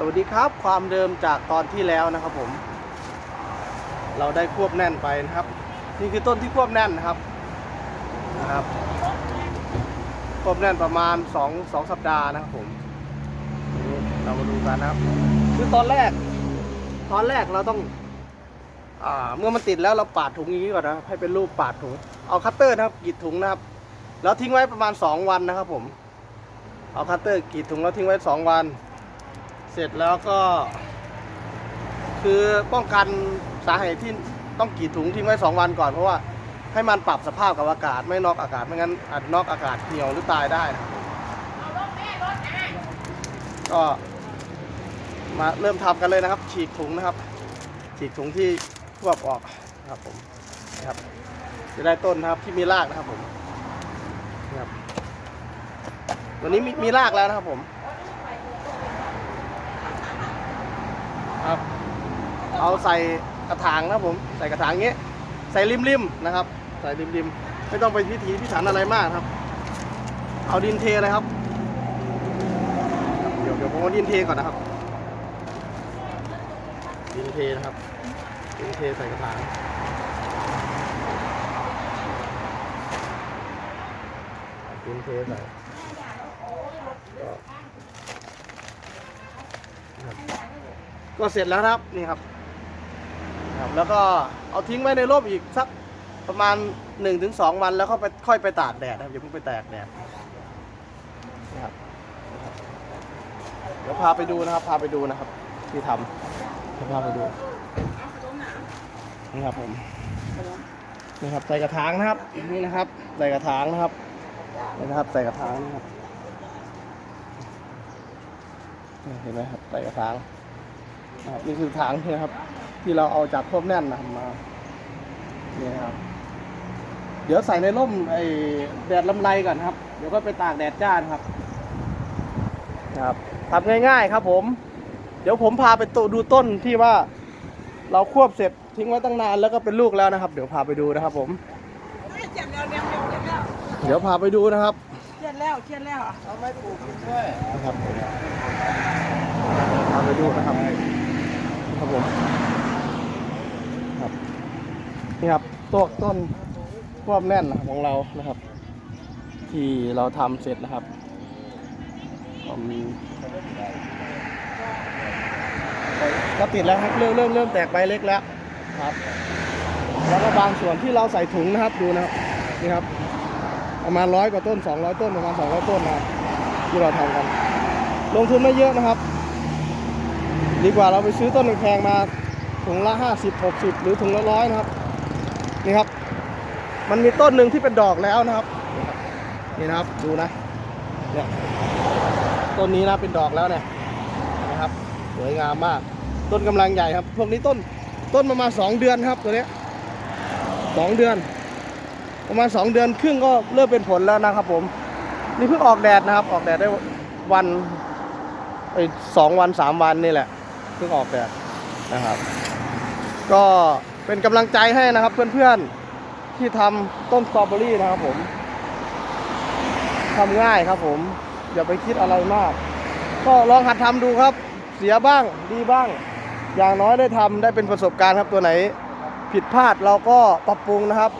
สวัสดีครับความเดิมจากตอนที่แล้วนะครับผม เราได้ควบแน่นไปนะครับ นี่คือต้นที่ควบแน่นนะครับนะครับ ควบแน่นประมาณ2 2สัปดาห์นะครับผมเรามาดูกันนะครับ คือตอนแรก ตอนแรกเราต้องอ่าเมื่อมันติดแล้วเราปาดถุงอย่างนี้ก่อนนะให้เป็นรูปปาดถุงเอาคัตเตอร์นะครับกรีดถุงนะครับแล้วทิ้งไว้ประมาณ 2 วันนะครับผมเอาคัตเตอร์กรีดถุงแล้วทิ้งไว้ 2 วัน สร็จแล้วก็ คือป้องกันสาเหตุที่ต้องกรีดถุงทิ้งไว้2วันก่อนเพราะว่าให้มันปรับสภาพกับอากาศไม่นอกอากาศไม่งั้นอาจนอกอากาศเหี่ยวหรือตายได้นะก็มาเริ่มทำกันเลยนะครับ ฉีกถุงนะครับ ฉีกถุงที่ควบออกนะครับผมนะครับจะได้ต้นนะครับที่มีรากนะครับผมนะครับตัวนี้มีมีรากแล้วนะครับผม ครับ เอาใส่กระถางนะผมใส่กระถางเงี้ยใส่ริมๆนะครับ ใส่ริมๆไม่ต้องไปพิถีพิถันอะไรมากครับ เอาดินเทเลยครับ เดี๋ยวเดี๋ยวผมเอาดินเทก่อนนะครับ ดินเทนะครับ ดินเทใส่กระถางดินเทใส่ก็ครับ ก็เสร็จแล้วครับนี่ครับครับแล้วก็เอาทิ้งไว้ในร่มอีกสักประมาณ1นถึงสวันแล้วก็ไปค่อยไปตากแดดนะครับอย่าเพิ่งไปแตกแดดนะครับเดี๋ยวพาไปดูนะครับ พาไปดูนะครับ ที่ทำเดี๋ยวพาไปดูนี่ครับผมนี่ครับใส่กระถางนะครับนี่นะครับ ใส่กระถางนะครับนี่นะครับใส่กระถางนะครับเห็นไหมครับใส่กระถาง นะครับนี่คือถางนี่นะครับ ที่เราเอาจากควบแน่นนะครับมานี่นะครับ เดี๋ยวใส่ในร่มไอ้แดดลำไรก่อนครับ เดี๋ยวก็ไปตากแดดจ้านะครับนะครับทำง่าย ๆ ครับ ผม เดี๋ยวผมพาไปตดูต้นที่ว่า เราควบเสร็จทิ้งไว้ตั้งนานแล้วก็เป็นลูกแล้วนะครับ เดี๋ยวพาไปดูนะครับ ผมเจ็บแล้วเจ็บแล้วเจ็บแล้วเดี๋ยวพาไปดูนะครับเจ็บแล้วเจ็บแล้วเอาไม้ปลูกด้วยนะครับพาไปดูนะครับ ครับผมครับนี่ครับต้นต้นควบแน่นของเรานะครับ ที่เราทำเสร็จนะครับก็มีก็ติดแล้วครับเริ่มเริ่มเริ่มแตกใบเล็กแล้วครับ แล้วก็บางส่วนที่เราใส่ถุงนะครับดูนะครับนี่ครับประมาณร้อยกว่าต้น 200 ต้นประมาณ 200 ต้นนะที่เราทำกัน ลงทุนไม่เยอะนะครับ ดีกว่าเราไปซื้อต้นแพงมาถุงละ50 60หรือถุงละร้อยนะครับ นี่ครับ มันมีต้นหนึ่งที่เป็นดอกแล้วนะครับ นี่นะครับดูนะเนี่ยต้นนี้นะเป็นดอกแล้วเนี่ยนะครับสวยงามมาก ต้นกำลังใหญ่ครับ พวกนี้ต้นต้นประมาณ2เดือนครับตัวนี้สองเดือน ประมาณ2เดือนครึ่งก็เริ่มเป็นผลแล้วนะครับ ผมนี่เพิ่งออกแดดนะครับ ออกแดดได้วันไอสองวันสามวันนี่แหละ เพิ่งออกแดดนะครับ ก็เป็นกำลังใจให้นะครับเพื่อนๆที่ทำต้นสตรอเบอรี่นะครับผมทำง่ายครับผม อย่าไปคิดอะไรมาก ก็ลองหัดทำดูครับ เสียบ้างดีบ้าง อย่างน้อยได้ทำได้เป็นประสบการณ์ครับตัวไหน ผิดพลาดเราก็ปรับปรุงนะครับ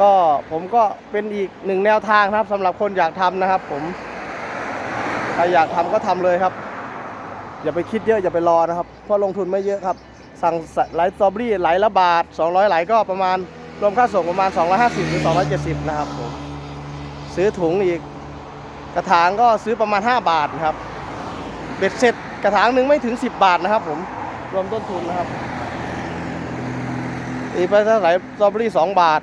ก็ผมก็เป็นอีกหนึ่งแนวทางนะครับสำหรับคนอยากทำนะครับ ผมใครอยากทำก็ทำเลยครับ อย่าไปคิดเยอะอย่าไปรอนะครับ เพราะลงทุนไม่เยอะครับ สั่งไหลสตรอเบอรี่ไหลละบาท 200 ไหลก็ประมาณรวมค่าส่งประมาณ 250หรือ270 นะครับผมซื้อถุงอีก กระถางก็ซื้อประมาณ 5 บาทนะครับเบ็ดเสร็จกระถางหนึ่งไม่ถึง 10 บาทนะครับ ผมรวมต้นทุนนะครับตีกไปเท่าไหร่สตรอเบอรี่ 2 บาท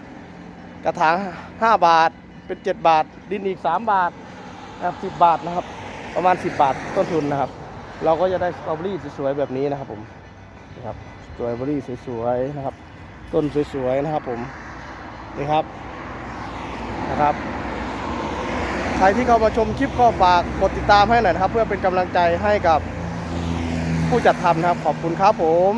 กระถาง 5 บาทเป็น 7 บาท ดินอีก 3 บาทนะครับ10 บาทนะครับ ประมาณ 10 บาทต้นทุนนะครับ เราก็จะได้สตรอเบอรี่สวยๆแบบนี้นะครับผมนะครับสตรอเบอรี่สวยๆนะครับ ต้นสวยๆนะครับผมนี่ครับนะครับใครที่เข้ามาชมคลิปก็ฝากกดติดตามให้หน่อยนะครับ เพื่อเป็นกำลังใจให้กับผู้จัดทำนะครับ ขอบคุณครับผม